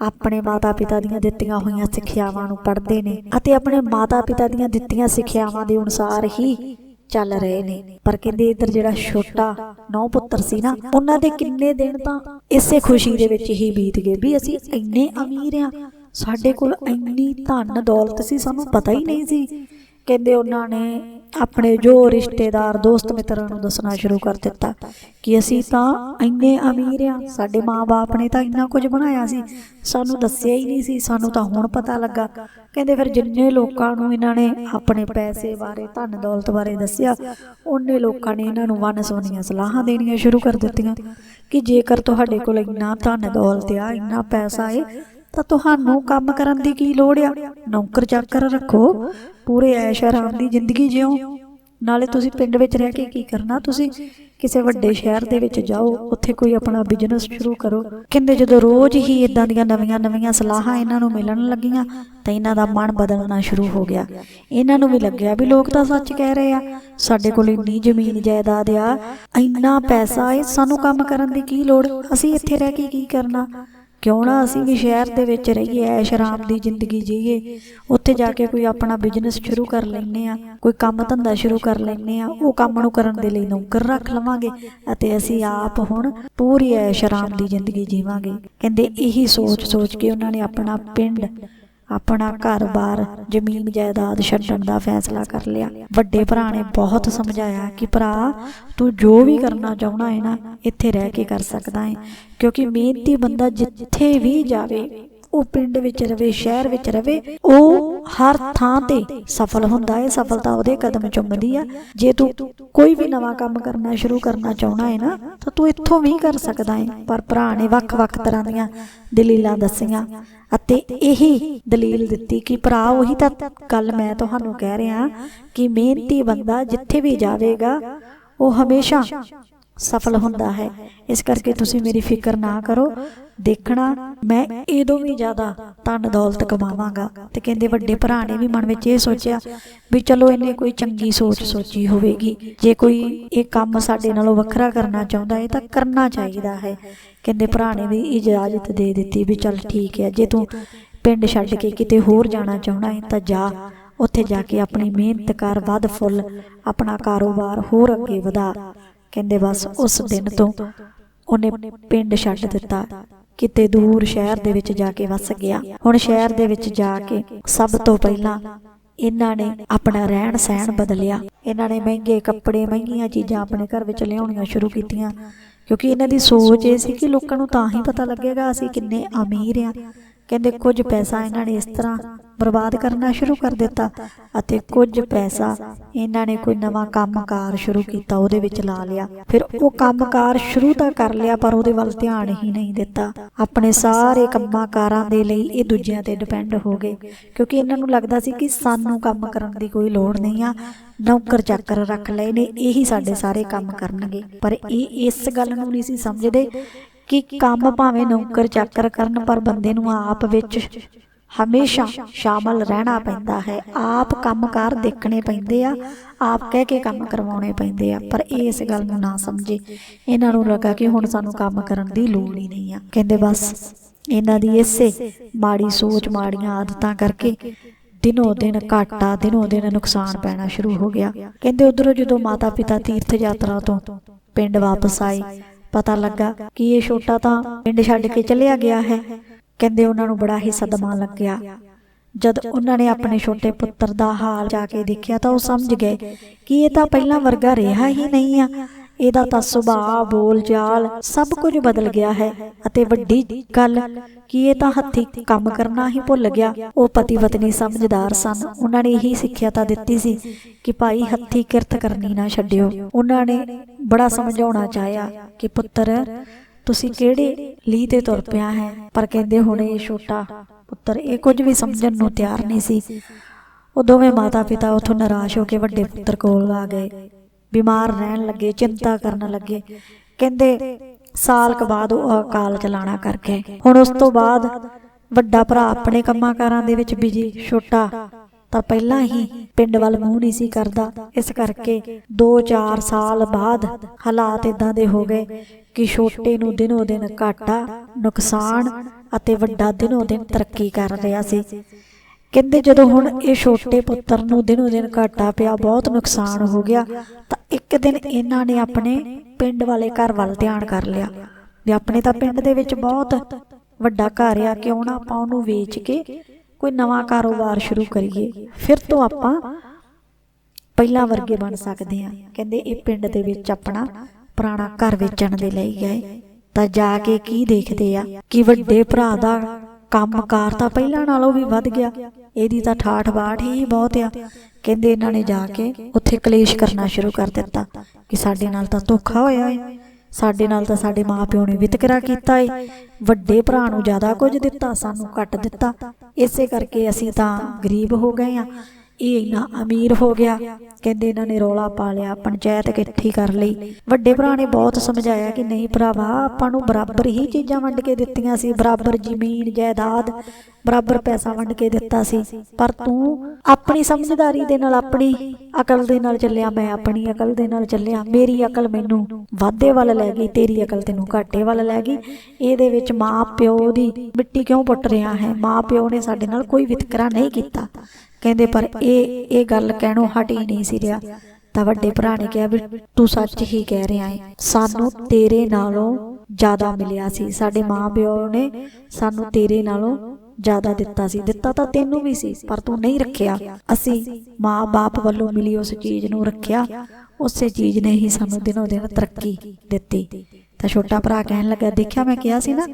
ਆਪਣੇ ਮਾਤਾ-ਪਿਤਾ ਦੀਆਂ ਦਿੱਤੀਆਂ ਹੋਈਆਂ ਸਿੱਖਿਆਵਾਂ ਨੂੰ ਪੜ੍ਹਦੇ ਨੇ ਅਤੇ ਆਪਣੇ ਮਾਤਾ-ਪਿਤਾ ਦੀਆਂ ਦਿੱਤੀਆਂ ਸਿੱਖਿਆਵਾਂ ਦੇ ਅਨੁਸਾਰ ਹੀ ਚੱਲ ਰਹੇ ਨੇ। ਪਰ ਕਹਿੰਦੇ ਇੱਧਰ ਜਿਹੜਾ ਛੋਟਾ ਨੌ ਪੁੱਤਰ ਸੀ ਨਾ, ਉਹਨਾਂ ਦੇ ਕਿੰਨੇ ਦਿਨ ਤਾਂ ਇਸੇ ਖੁਸ਼ੀ ਦੇ ਵਿੱਚ ਹੀ ਬੀਤ ਗਏ ਵੀ ਅਸੀਂ ਇੰਨੇ ਅਮੀਰ ਆ ਸਾਡੇ ਕੋਲ ਇੰਨੀ ਧਨ ਦੌਲਤ ਸੀ, ਸਾਨੂੰ ਪਤਾ ਹੀ ਨਹੀਂ ਸੀ ਕਹਿੰਦੇ ਉਹਨਾਂ ਨੇ ਆਪਣੇ ਜੋ ਰਿਸ਼ਤੇਦਾਰ ਦੋਸਤ ਮਿੱਤਰਾਂ ਨੂੰ ਦੱਸਣਾ ਸ਼ੁਰੂ ਕਰ ਦਿੱਤਾ ਕਿ ਅਸੀਂ ਤਾਂ ਇੰਨੇ ਅਮੀਰ ਆ ਸਾਡੇ ਮਾਪੇ ਨੇ ਤਾਂ ਇੰਨਾ ਕੁਝ ਬਣਾਇਆ ਸੀ। ਸਾਨੂੰ ਦੱਸਿਆ ਹੀ ਨਹੀਂ ਸੀ, ਸਾਨੂੰ ਤਾਂ ਹੁਣ ਪਤਾ ਲੱਗਾ। ਕਹਿੰਦੇ ਫਿਰ ਜਿੰਨੇ ਲੋਕਾਂ ਨੂੰ ਇਹਨਾਂ ਨੇ ਆਪਣੇ ਪੈਸੇ ਬਾਰੇ ਧਨ ਦੌਲਤ ਬਾਰੇ ਦੱਸਿਆ, ਉਹਨੇ ਲੋਕਾਂ ਨੇ ਇਹਨਾਂ ਨੂੰ ਵੰਨ ਸਵੰਨੀਆਂ ਸਲਾਹਾਂ ਦੇਣੀਆਂ ਸ਼ੁਰੂ ਕਰ ਦਿੱਤੀਆਂ ਕਿ ਜੇਕਰ ਤੁਹਾਡੇ ਕੋਲ ਇੰਨਾ ਧਨ ਦੌਲਤ ਆ, ਇੰਨਾ ਪੈਸਾ ਏ ਤਾਂ ਤੁਹਾਨੂੰ ਕੰਮ ਕਰਨ ਦੀ ਕੀ ਲੋੜ ਆ? ਨੌਕਰ ਚਾਕਰ ਰੱਖੋ। ਪੂਰੇ ਐਸ਼ ਆਰਾਮ ਦੀ ਜ਼ਿੰਦਗੀ ਜਿਓ। ਨਾਲੇ ਤੁਸੀਂ ਪਿੰਡ ਵਿੱਚ ਰਹਿ ਕੇ ਕੀ ਕਰਨਾ? ਤੁਸੀਂ ਕਿਸੇ ਵੱਡੇ ਸ਼ਹਿਰ ਦੇ ਵਿੱਚ ਜਾਓ। ਉੱਥੇ ਕੋਈ ਆਪਣਾ ਬਿਜ਼ਨਸ ਸ਼ੁਰੂ ਕਰੋ। ਕਹਿੰਦੇ ਜਦੋਂ ਰੋਜ਼ ਹੀ ਇਦਾਂ ਦੀਆਂ ਨਵੀਆਂ-ਨਵੀਆਂ ਸਲਾਹਾਂ ਇਹਨਾਂ ਨੂੰ ਮਿਲਣ ਲੱਗੀਆਂ ਤਾਂ ਇਹਨਾਂ ਦਾ ਮਨ ਬਦਲਣਾ ਸ਼ੁਰੂ ਹੋ ਗਿਆ। ਇਹਨਾਂ ਨੂੰ ਵੀ ਲੱਗਿਆ ਵੀ ਲੋਕ ਤਾਂ ਸੱਚ ਕਹਿ ਰਹੇ ਆ ਸਾਡੇ ਕੋਲ ਇੰਨੀ ਜ਼ਮੀਨ ਜਾਇਦਾਦ ਆ ਇੰਨਾ ਪੈਸਾ ਏ ਸਾਨੂੰ ਕੰਮ ਕਰਨ ਦੀ ਕੀ ਲੋੜ? ਅਸੀਂ ਇੱਥੇ ਰਹਿ ਕੇ ਕੀ ਕਰਨਾ ਕਿਉਂ ਨਾ ਅਸੀਂ ਵੀ ਸ਼ਹਿਰ ਦੇ ਵਿੱਚ ਰਹੀਏ ਐਸ਼ ਆਰਾਮ ਦੀ ਜ਼ਿੰਦਗੀ ਜੀਏ। ਉੱਥੇ ਜਾ ਕੇ ਕੋਈ ਆਪਣਾ ਬਿਜ਼ਨਸ ਸ਼ੁਰੂ ਕਰ ਲੈਨੇ ਆ ਕੋਈ ਕੰਮ ਧੰਦਾ ਸ਼ੁਰੂ ਕਰ ਲੈਨੇ ਆ ਉਹ ਕੰਮ ਨੂੰ ਕਰਨ ਦੇ ਲਈ ਨੌਕਰ ਰੱਖ ਲਵਾਂਗੇ ਅਤੇ ਅਸੀਂ ਆਪ ਹੁਣ ਪੂਰੀ ਐਸ਼ ਆਰਾਮ ਦੀ ਜ਼ਿੰਦਗੀ ਜੀਵਾਂਗੇ। ਕਹਿੰਦੇ ਇਹੀ ਸੋਚ ਸੋਚ ਕੇ ਉਹਨਾਂ ਨੇ ਆਪਣਾ ਪਿੰਡ ਆਪਣਾ ਘਰ-ਬਾਰ ਜ਼ਮੀਨ ਜਾਇਦਾਦ ਛੱਡਣ ਦਾ ਫੈਸਲਾ ਕਰ ਲਿਆ। ਵੱਡੇ ਭਰਾ ਨੇ ਬਹੁਤ ਸਮਝਾਇਆ ਕਿ ਭਰਾ, ਤੂੰ ਜੋ ਵੀ ਕਰਨਾ ਚਾਹਣਾ ਹੈ ਨਾ, ਇੱਥੇ ਰਹਿ ਕੇ ਕਰ ਸਕਦਾ ਹੈ। ਕਿਉਂਕਿ ਮਿਹਨਤੀ ਬੰਦਾ ਜਿੱਥੇ ਵੀ ਜਾਵੇ ਉਹ ਪਿੰਡ ਵਿੱਚ ਰਵੇ, ਸ਼ਹਿਰ ਵਿੱਚ ਰਵੇ, ਉਹ ਹਰ ਥਾਂ ਤੇ ਸਫਲ ਹੁੰਦਾ ਹੈ, ਸਫਲਤਾ ਉਹਦੇ ਕਦਮ ਚੁੰਮਦੀ ਆ। ਜੇ ਤੂੰ ਕੋਈ ਵੀ ਨਵਾਂ ਕੰਮ ਕਰਨਾ ਸ਼ੁਰੂ ਕਰਨਾ ਚਾਹਣਾ ਹੈ ਨਾ, ਤਾਂ ਤੂੰ ਇੱਥੋਂ ਵੀ ਕਰ ਸਕਦਾ ਹੈ। ਪਰ ਭਰਾ ਨੇ ਵੱਖ-ਵੱਖ ਤਰ੍ਹਾਂ ਦੀਆਂ ਦਲੀਲਾਂ ਦੱਸੀਆਂ ਅਤੇ ਇਹੀ ਦਲੀਲ ਦਿੱਤੀ ਕਿ ਭਰਾ, ਉਹੀ ਤਾਂ ਗੱਲ ਮੈਂ ਤੁਹਾਨੂੰ ਕਹਿ ਰਿਹਾ ਕਿ ਮਿਹਨਤੀ ਬੰਦਾ ਜਿੱਥੇ ਵੀ ਜਾਵੇਗਾ, ਉਹ ਹਮੇਸ਼ਾ ਸਫਲ ਹੁੰਦਾ ਹੈ। ਇਸ ਕਰਕੇ ਤੁਸੀਂ ਮੇਰੀ ਫਿਕਰ ਨਾ ਕਰੋ। ਦੇਖਣਾ, ਮੈਂ ਇਹਦੋਂ ਵੀ ਜ਼ਿਆਦਾ ਧਨ ਦੌਲਤ ਕਮਾਵਾਂਗਾ। ਤੇ ਕਹਿੰਦੇ ਵੱਡੇ ਭਰਾ ਨੇ ਵੀ ਮਨ ਵਿੱਚ ਇਹ ਸੋਚਿਆ ਵੀ ਚਲੋ ਇਹਨੇ ਕੋਈ ਚੰਗੀ ਸੋਚ ਸੋਚੀ ਹੋਵੇਗੀ। ਜੇ ਕੋਈ ਇਹ ਕੰਮ ਸਾਡੇ ਨਾਲੋਂ ਵੱਖਰਾ ਕਰਨਾ ਚਾਹੁੰਦਾ ਹੈ ਤਾਂ ਕਰਨਾ ਚਾਹੀਦਾ ਹੈ। ਕਹਿੰਦੇ ਭਰਾ ਨੇ ਵੀ ਇਜਾਜ਼ਤ ਦੇ ਦਿੱਤੀ ਵੀ ਚਲ ਠੀਕ ਹੈ, ਜੇ ਤੂੰ ਪਿੰਡ ਛੱਡ ਕੇ ਕਿਤੇ ਹੋਰ ਜਾਣਾ ਚਾਹੁੰਦਾ ਹੈ ਤਾਂ ਜਾ। ਉੱਥੇ ਜਾ ਕੇ ਆਪਣੀ ਮਿਹਨਤ ਕਰ, ਵੱਧ ਫੁੱਲ, ਆਪਣਾ ਕਾਰੋਬਾਰ ਹੋਰ ਅੱਗੇ ਵਧਾ। ਕਹਿੰਦੇ ਬਸ ਉਸ ਦਿਨ ਤੋਂ ਉਹਨੇ ਪਿੰਡ ਛੱਡ ਦਿੱਤਾ। ਕਿਤੇ ਦੂਰ ਸ਼ਹਿਰ ਦੇ ਵਿੱਚ ਜਾ ਕੇ ਵਸ ਗਿਆ। ਹੁਣ ਸ਼ਹਿਰ ਦੇ ਵਿੱਚ ਜਾ ਕੇ ਸਭ ਤੋਂ ਪਹਿਲਾਂ ਇਹਨਾਂ ਨੇ ਆਪਣਾ ਰਹਿਣ ਸਹਿਣ ਬਦਲਿਆ। ਇਹਨਾਂ ਨੇ ਮਹਿੰਗੇ ਕੱਪੜੇ, ਮਹਿੰਗੀਆਂ ਚੀਜ਼ਾਂ ਆਪਣੇ ਘਰ ਵਿੱਚ ਲਿਆਉਣੀਆਂ ਸ਼ੁਰੂ ਕੀਤੀਆਂ। ਕਿਉਂਕਿ ਇਹਨਾਂ ਦੀ ਸੋਚ ਇਹ ਸੀ ਕਿ ਲੋਕਾਂ ਨੂੰ ਤਾਂ ਹੀ ਪਤਾ ਲੱਗੇਗਾ ਅਸੀਂ ਕਿੰਨੇ ਅਮੀਰ ਆ ਕਹਿੰਦੇ ਕੁਝ ਪੈਸਾ ਇਹਨਾਂ ਨੇ ਇਸ ਤਰ੍ਹਾਂ ਬਰਬਾਦ ਕਰਨਾ ਸ਼ੁਰੂ ਕਰ ਦਿੱਤਾ ਅਤੇ ਕੁਝ ਪੈਸਾ ਇਹਨਾਂ ਨੇ ਕੋਈ ਨਵਾਂ ਕੰਮਕਾਰ ਸ਼ੁਰੂ ਕੀਤਾ ਉਹਦੇ ਵਿੱਚ ਲਾ ਲਿਆ। ਫਿਰ ਉਹ ਕੰਮਕਾਰ ਸ਼ੁਰੂ ਤਾਂ ਕਰ ਲਿਆ ਪਰ ਉਹਦੇ ਵੱਲ ਧਿਆਨ ਹੀ ਨਹੀਂ ਦਿੱਤਾ। ਆਪਣੇ ਸਾਰੇ ਕੰਮਾਂਕਾਰਾਂ ਦੇ ਲਈ ਇਹ ਦੂਜਿਆਂ ਤੇ ਡਿਪੈਂਡ ਹੋ ਗਏ। ਕਿਉਂਕਿ ਇਹਨਾਂ ਨੂੰ ਲੱਗਦਾ ਸੀ ਕਿ ਸਾਨੂੰ ਕੰਮ ਕਰਨ ਦੀ ਕੋਈ ਲੋੜ ਨਹੀਂ ਆ। ਨੌਕਰ ਚਾਕਰ ਰੱਖ ਲਏ ਨੇ ਇਹੀ ਸਾਡੇ ਸਾਰੇ ਕੰਮ ਕਰਨਗੇ। ਪਰ ਇਹ ਇਸ ਗੱਲ ਨੂੰ ਨਹੀਂ ਸੀ ਸਮਝਦੇ ਕਿ ਕੰਮ ਭਾਵੇਂ ਨੌਕਰ ਚਾਕਰ ਕਰਨ ਪਰ ਬੰਦੇ ਨੂੰ ਆਪ ਵਿੱਚ ਹਮੇਸ਼ਾ ਸ਼ਾਮਲ ਰਹਿਣਾ ਪੈਂਦਾ ਹੈ। ਆਪ ਕੰਮਕਾਰ ਦੇਖਣੇ ਪੈਂਦੇ ਆ, ਆਪ ਕਹਿ ਕੇ ਕੰਮ ਕਰਵਾਉਣੇ ਪੈਂਦੇ ਆ, ਪਰ ਇਹ ਇਸ ਗੱਲ ਨੂੰ ਨਾ ਸਮਝੇ। ਇਹਨਾਂ ਨੂੰ ਲੱਗਾ ਕਿ ਹੁਣ ਸਾਨੂੰ ਕੰਮ ਕਰਨ ਦੀ ਲੋੜ ਹੀ ਨਹੀਂ ਆ। ਕਹਿੰਦੇ ਬਸ, ਇਹਨਾਂ ਦੀ ਇਸੇ ਮਾੜੀ ਸੋਚ, ਮਾੜੀਆਂ ਆਦਤਾਂ ਕਰਕੇ ਦਿਨੋ ਦਿਨ ਘਾਟਾ, ਦਿਨੋ ਦਿਨ ਨੁਕਸਾਨ ਪੈਣਾ ਸ਼ੁਰੂ ਹੋ ਗਿਆ। ਕਹਿੰਦੇ ਉਧਰੋਂ ਜਦੋਂ ਮਾਤਾ ਪਿਤਾ ਤੀਰਥ ਯਾਤਰਾ ਤੋਂ ਪਿੰਡ ਵਾਪਸ ਆਏ, ਪਤਾ ਲੱਗਾ ਕਿ ਇਹ ਛੋਟਾ ਤਾਂ ਪਿੰਡ ਛੱਡ ਕੇ ਚਲਿਆ ਗਿਆ ਹੈ। ਕਹਿੰਦੇ ਉਹਨਾਂ ਨੂੰ ਬੜਾ ਹੀ ਸਦਮਾ ਲੱਗਿਆ। ਜਦ ਉਹਨਾਂ ਨੇ ਆਪਣੇ ਛੋਟੇ ਪੁੱਤਰ ਦਾ ਹਾਲ ਜਾ ਕੇ ਦੇਖਿਆ ਤਾਂ ਉਹ ਸਮਝ ਗਏ ਕਿ ਇਹ ਤਾਂ ਪਹਿਲਾਂ ਵਰਗਾ ਰਿਹਾ ਹੀ ਨਹੀਂ ਆ। ਇਹਦਾ ਤਾਂ ਸੁਭਾਅ ਬੋਲ ਚਾਲ ਸਭ ਕੁਝ ਬਦਲ ਗਿਆ ਹੈ ਅਤੇ ਵੱਡੀ ਗੱਲ ਕਿ ਇਹ ਤਾਂ ਹੱਥੀ ਕੰਮ ਕਰਨਾ ਹੀ ਭੁੱਲ ਗਿਆ। ਉਹ ਪਤੀ ਪਤਨੀ ਸਮਝਦਾਰ ਸਨ। ਉਹਨਾਂ ਨੇ ਇਹੀ ਸਿੱਖਿਆ ਤਾਂ ਦਿੱਤੀ ਸੀ ਕਿ ਭਾਈ ਹੱਥੀ ਕਿਰਤ ਕਰਨੀ ਨਾ ਛੱਡਿਓ। ਉਹਨਾਂ ਨੇ ਬੜਾ ਸਮਝਾਉਣਾ ਚਾਹਿਆ ਕਿ ਪੁੱਤਰ ਤੁਸੀਂ ਕਿਹੜੇ ਲੀ ਤੇ ਤੁਰ ਪਿਆ ਹੈ? ਪਰ ਕਹਿੰਦੇ ਹੁਣ, ਇਹ ਛੋਟਾ ਪੁੱਤਰ, ਇਹ ਕੁਝ ਵੀ ਸਮਝਣ ਨੂੰ ਤਿਆਰ ਨਹੀਂ ਸੀ। ਉਹ ਦੋਵੇਂ ਮਾਤਾ ਪਿਤਾ ਉਥੋਂ ਨਿਰਾਸ਼ ਹੋ ਕੇ ਵੱਡੇ ਪੁੱਤਰ ਕੋਲ ਆ ਗਏ। ਬਿਮਾਰ ਰਹਿਣ ਲੱਗੇ, ਚਿੰਤਾ ਕਰਨ ਲੱਗੇ। ਕਹਿੰਦੇ, ਸਾਲ ਕੁ ਬਾਅਦ ਉਹ ਅਕਾਲ ਚਲਾਣਾ ਕਰ ਗਏ ਹੁਣ ਉਸ ਤੋਂ ਬਾਅਦ ਵੱਡਾ ਭਰਾ ਆਪਣੇ ਕੰਮਾਂ ਕਾਰਾਂ ਦੇ ਵਿੱਚ ਬਿਜ਼ੀ ਛੋਟਾ ਤਾਂ ਪਹਿਲਾਂ ਹੀ ਪਿੰਡ ਵੱਲ ਮੂੰਹ ਨਹੀਂ ਸੀ ਕਰਦਾ। ਇਸ ਕਰਕੇ 2-4 ਸਾਲ ਬਾਅਦ ਹਾਲਾਤ ਇਦਾਂ ਦੇ ਹੋ ਗਏ ਕਿ ਛੋਟੇ ਨੂੰ ਦਿਨੋ ਦਿਨ ਘਾਟਾ, ਨੁਕਸਾਨ ਅਤੇ ਵੱਡਾ ਦਿਨੋ ਦਿਨ ਤਰੱਕੀ ਕਰ ਰਿਹਾ ਸੀ। ਕਹਿੰਦੇ ਜਦੋਂ ਹੁਣ ਇਹ ਛੋਟੇ ਪੁੱਤਰ ਨੂੰ ਦਿਨੋ ਦਿਨ ਘਾਟਾ ਪਿਆ, ਬਹੁਤ ਨੁਕਸਾਨ ਹੋ ਗਿਆ, ਤਾਂ ਇੱਕ ਦਿਨ ਇਹਨਾਂ ਨੇ ਆਪਣੇ ਪਿੰਡ ਵਾਲੇ ਘਰ ਵੱਲ ਧਿਆਨ ਕਰ ਲਿਆ। ਵੀ ਆਪਣੇ ਤਾਂ ਪਿੰਡ ਦੇ ਵਿੱਚ ਬਹੁਤ ਵੱਡਾ ਘਰ ਆ, ਕਿਉਂ ਨਾ ਆਪਾਂ ਉਹਨੂੰ ਵੇਚ ਕੇ ਕੋਈ ਨਵਾਂ ਕਾਰੋਬਾਰ ਸ਼ੁਰੂ ਕਰੀਏ। ਫਿਰ ਤੋਂ ਆਪਾਂ ਪਹਿਲਾਂ ਵਰਗੇ ਬਣ ਸਕਦੇ ਆ ਕਹਿੰਦੇ ਇਹ ਪਿੰਡ ਦੇ ਵਿੱਚ ਆਪਣਾ ਪੁਰਾਣਾ ਘਰ ਵੇਚਣ ਦੇ ਲਈ ਗਏ। ਤਾਂ ਜਾ ਕੇ ਕੀ ਦੇਖਦੇ ਆ? ਕਿ ਵੱਡੇ ਭਰਾ ਦਾ ਕੰਮਕਾਰ ਤਾਂ ਪਹਿਲਾਂ ਨਾਲੋਂ ਵੀ ਵੱਧ ਗਿਆ। ਇਹਦੀ ਤਾਂ ਠਾਠ ਬਾਠ ਹੀ ਬਹੁਤ ਆ। ਕਹਿੰਦੇ ਇਹਨਾਂ ਨੇ ਜਾ ਕੇ ਉੱਥੇ ਕਲੇਸ਼ ਕਰਨਾ ਸ਼ੁਰੂ ਕਰ ਦਿੱਤਾ ਕਿ ਸਾਡੇ ਨਾਲ ਤਾਂ ਧੋਖਾ ਹੋਇਆ ਏ। ਸਾਡੇ ਨਾਲ ਤਾਂ ਸਾਡੇ ਮਾਪਿਓ ਨੇ ਵਿਤਕਰਾ ਕੀਤਾ ਏ। ਵੱਡੇ ਭਰਾ ਨੂੰ ਜ਼ਿਆਦਾ ਕੁਝ ਦਿੱਤਾ, ਸਾਨੂੰ ਘੱਟ ਦਿੱਤਾ। ਇਸੇ ਕਰਕੇ ਅਸੀਂ ਤਾਂ ਗਰੀਬ ਹੋ ਗਏ ਆ। ਇਹ ਇੰਨਾ ਅਮੀਰ ਹੋ ਗਿਆ। ਕਹਿੰਦੇ ਇਹਨਾਂ ਨੇ ਰੌਲਾ ਪਾ ਲਿਆ, ਪੰਚਾਇਤ ਇਕੱਠੀ ਕਰ ਲਈ। ਵੱਡੇ ਭਰਾ ਨੇ ਬਹੁਤ ਸਮਝਾਇਆ ਕਿ ਨਹੀਂ ਭਰਾਵਾ, ਆਪਾਂ ਨੂੰ ਬਰਾਬਰ ਹੀ ਚੀਜ਼ਾਂ ਵੰਡ ਕੇ ਦਿੱਤੀਆਂ ਸੀ। ਬਰਾਬਰ ਜ਼ਮੀਨ, ਜਾਇਦਾਦ, ਬਰਾਬਰ ਪੈਸਾ ਵੰਡ ਕੇ ਦਿੱਤਾ ਸੀ। ਪਰ ਤੂੰ ਆਪਣੀ ਸਮਝਦਾਰੀ ਦੇ ਨਾਲ, ਆਪਣੀ ਅਕਲ ਦੇ ਨਾਲ ਚੱਲਿਆ, ਮੈਂ ਆਪਣੀ ਅਕਲ ਦੇ ਨਾਲ ਚੱਲਿਆ। ਮੇਰੀ ਅਕਲ ਮੈਨੂੰ ਵਾਧੇ ਵੱਲ ਲੈ ਗਈ, ਤੇਰੀ ਅਕਲ ਤੈਨੂੰ ਘਾਟੇ ਵੱਲ ਲੈ ਗਈ। ਇਹਦੇ ਵਿੱਚ ਮਾਂ ਪਿਓ ਦੀ ਮਿੱਟੀ ਕਿਉਂ ਪੁੱਟ ਰਿਹਾ ਹੈ? ਮਾਂ ਪਿਓ ਨੇ ਸਾਡੇ ਨਾਲ ਕੋਈ ਵਿਤਕਰਾ ਨਹੀਂ ਕੀਤਾ। ਕਹਿੰਦੇ ਪਰ ਇਹ ਇਹ ਗੱਲ ਕਹਿਣੋਂ ਹਟ ਹੀ ਨਹੀਂ ਸੀ ਰਿਹਾ। ਤਾਂ ਵੱਡੇ ਭਰਾ ਨੇ ਕਿਹਾ ਵੀ ਤੂੰ ਸੱਚ ਹੀ ਕਹਿ ਰਿਹਾ ਹੈ ਸਾਨੂੰ ਤੇਰੇ ਨਾਲੋਂ ਜ਼ਿਆਦਾ ਮਿਲਿਆ ਸੀ। ਸਾਡੇ ਮਾਂ-ਪਿਓ ਨੇ ਸਾਨੂੰ ਤੇਰੇ ਨਾਲੋਂ ਜ਼ਿਆਦਾ ਦਿੱਤਾ ਸੀ। ਦਿੱਤਾ ਤਾਂ ਤੈਨੂੰ ਵੀ ਸੀ ਪਰ ਤੂੰ ਨਹੀਂ ਰੱਖਿਆ। ਅਸੀਂ ਮਾਂ-ਬਾਪ ਵੱਲੋਂ ਮਿਲੀ ਉਸ ਚੀਜ਼ ਨੂੰ ਰੱਖਿਆ। ਉਸੇ ਚੀਜ਼ ਨੇ ਹੀ ਸਾਨੂੰ ਦਿਨੋ ਦਿਨ ਤਰੱਕੀ ਦਿੱਤੀ। ਤਾਂ ਛੋਟਾ ਭਰਾ ਕਹਿਣ ਲੱਗਾ ਦੇਖਿਆ ਮੈਂ ਕਿਹਾ ਸੀ ਨਾ